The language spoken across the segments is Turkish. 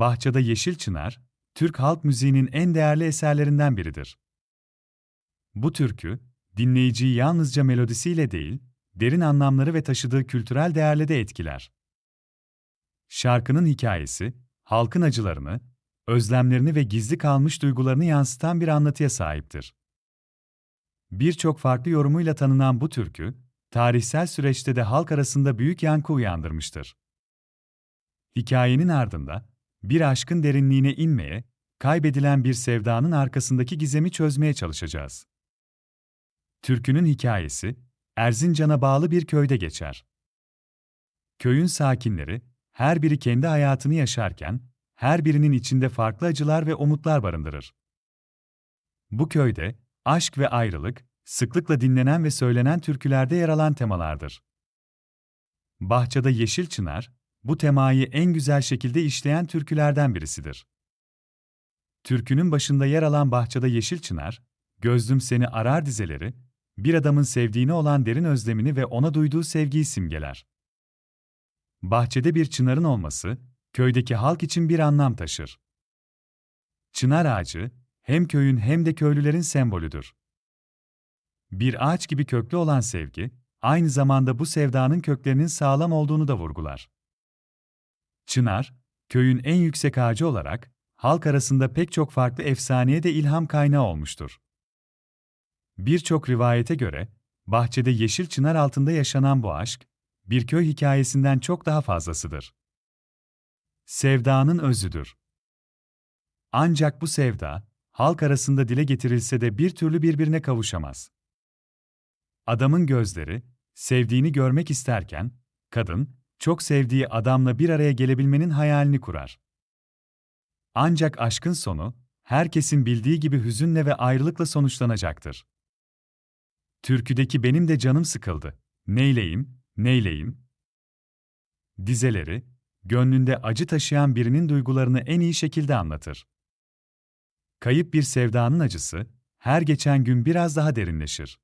Bahçede Yeşil Çınar, Türk halk müziğinin en değerli eserlerinden biridir. Bu türkü, dinleyiciyi yalnızca melodisiyle değil, derin anlamları ve taşıdığı kültürel değerle de etkiler. Şarkının hikayesi, halkın acılarını, özlemlerini ve gizli kalmış duygularını yansıtan bir anlatıya sahiptir. Birçok farklı yorumuyla tanınan bu türkü, tarihsel süreçte de halk arasında büyük yankı uyandırmıştır. Hikayenin ardında, bir aşkın derinliğine inmeye, kaybedilen bir sevdanın arkasındaki gizemi çözmeye çalışacağız. Türkünün hikayesi, Erzincan'a bağlı bir köyde geçer. Köyün sakinleri, her biri kendi hayatını yaşarken, her birinin içinde farklı acılar ve umutlar barındırır. Bu köyde, aşk ve ayrılık, sıklıkla dinlenen ve söylenen türkülerde yer alan temalardır. Bahçede Yeşil Çınar, bu temayı en güzel şekilde işleyen türkülerden birisidir. Türkünün başında yer alan Bahçede Yeşil Çınar, Gözlüm Seni Arar dizeleri, bir adamın sevdiğine olan derin özlemini ve ona duyduğu sevgiyi simgeler. Bahçede bir çınarın olması, köydeki halk için bir anlam taşır. Çınar ağacı, hem köyün hem de köylülerin sembolüdür. Bir ağaç gibi köklü olan sevgi, aynı zamanda bu sevdanın köklerinin sağlam olduğunu da vurgular. Çınar, köyün en yüksek ağacı olarak, halk arasında pek çok farklı efsaneye de ilham kaynağı olmuştur. Birçok rivayete göre, bahçede yeşil çınar altında yaşanan bu aşk, bir köy hikayesinden çok daha fazlasıdır. Sevdanın özüdür. Ancak bu sevda, halk arasında dile getirilse de bir türlü birbirine kavuşamaz. Adamın gözleri, sevdiğini görmek isterken, kadın, çok sevdiği adamla bir araya gelebilmenin hayalini kurar. Ancak aşkın sonu, herkesin bildiği gibi hüzünle ve ayrılıkla sonuçlanacaktır. Türküdeki benim de canım sıkıldı. Neyleyim, neyleyim? Dizeleri, gönlünde acı taşıyan birinin duygularını en iyi şekilde anlatır. Kayıp bir sevdanın acısı, her geçen gün biraz daha derinleşir.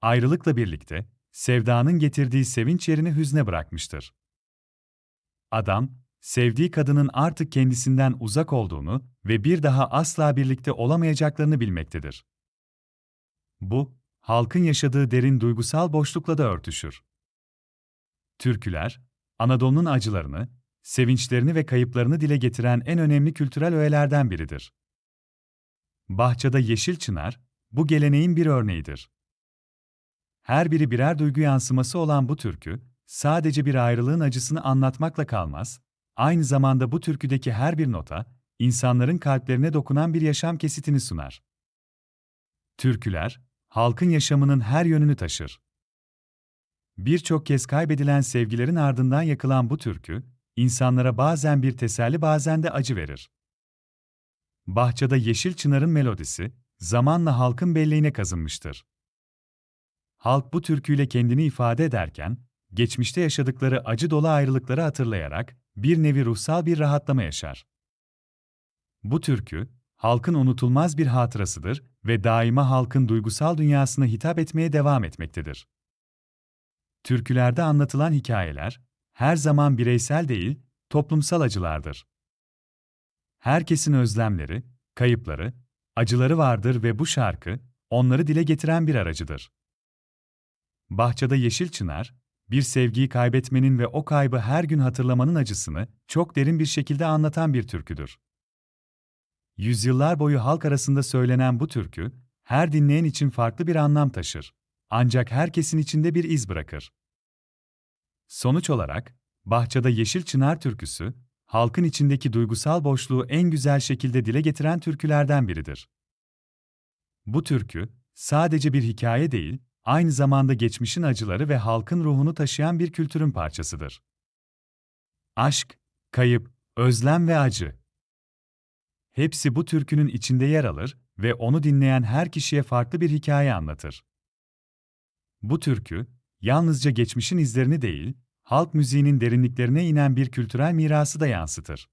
Ayrılıkla birlikte, sevdanın getirdiği sevinç yerini hüzne bırakmıştır. Adam, sevdiği kadının artık kendisinden uzak olduğunu ve bir daha asla birlikte olamayacaklarını bilmektedir. Bu, halkın yaşadığı derin duygusal boşlukla da örtüşür. Türküler, Anadolu'nun acılarını, sevinçlerini ve kayıplarını dile getiren en önemli kültürel öğelerden biridir. Bahçede Yeşil Çınar, bu geleneğin bir örneğidir. Her biri birer duygu yansıması olan bu türkü, sadece bir ayrılığın acısını anlatmakla kalmaz, aynı zamanda bu türküdeki her bir nota, insanların kalplerine dokunan bir yaşam kesitini sunar. Türküler, halkın yaşamının her yönünü taşır. Birçok kez kaybedilen sevgilerin ardından yakılan bu türkü, insanlara bazen bir teselli bazen de acı verir. Bahçede Yeşil Çınar'ın melodisi, zamanla halkın belleğine kazınmıştır. Halk bu türküyle kendini ifade ederken, geçmişte yaşadıkları acı dolu ayrılıkları hatırlayarak, bir nevi ruhsal bir rahatlama yaşar. Bu türkü, halkın unutulmaz bir hatırasıdır ve daima halkın duygusal dünyasına hitap etmeye devam etmektedir. Türkülerde anlatılan hikayeler, her zaman bireysel değil, toplumsal acılardır. Herkesin özlemleri, kayıpları, acıları vardır ve bu şarkı, onları dile getiren bir aracıdır. Bahçede Yeşil Çınar, bir sevgiyi kaybetmenin ve o kaybı her gün hatırlamanın acısını çok derin bir şekilde anlatan bir türküdür. Yüzyıllar boyu halk arasında söylenen bu türkü, her dinleyen için farklı bir anlam taşır. Ancak herkesin içinde bir iz bırakır. Sonuç olarak, Bahçede Yeşil Çınar türküsü, halkın içindeki duygusal boşluğu en güzel şekilde dile getiren türkülerden biridir. Bu türkü, sadece bir hikaye değil, aynı zamanda geçmişin acıları ve halkın ruhunu taşıyan bir kültürün parçasıdır. Aşk, kayıp, özlem ve acı. Hepsi bu türkünün içinde yer alır ve onu dinleyen her kişiye farklı bir hikaye anlatır. Bu türkü, yalnızca geçmişin izlerini değil, halk müziğinin derinliklerine inen bir kültürel mirası da yansıtır.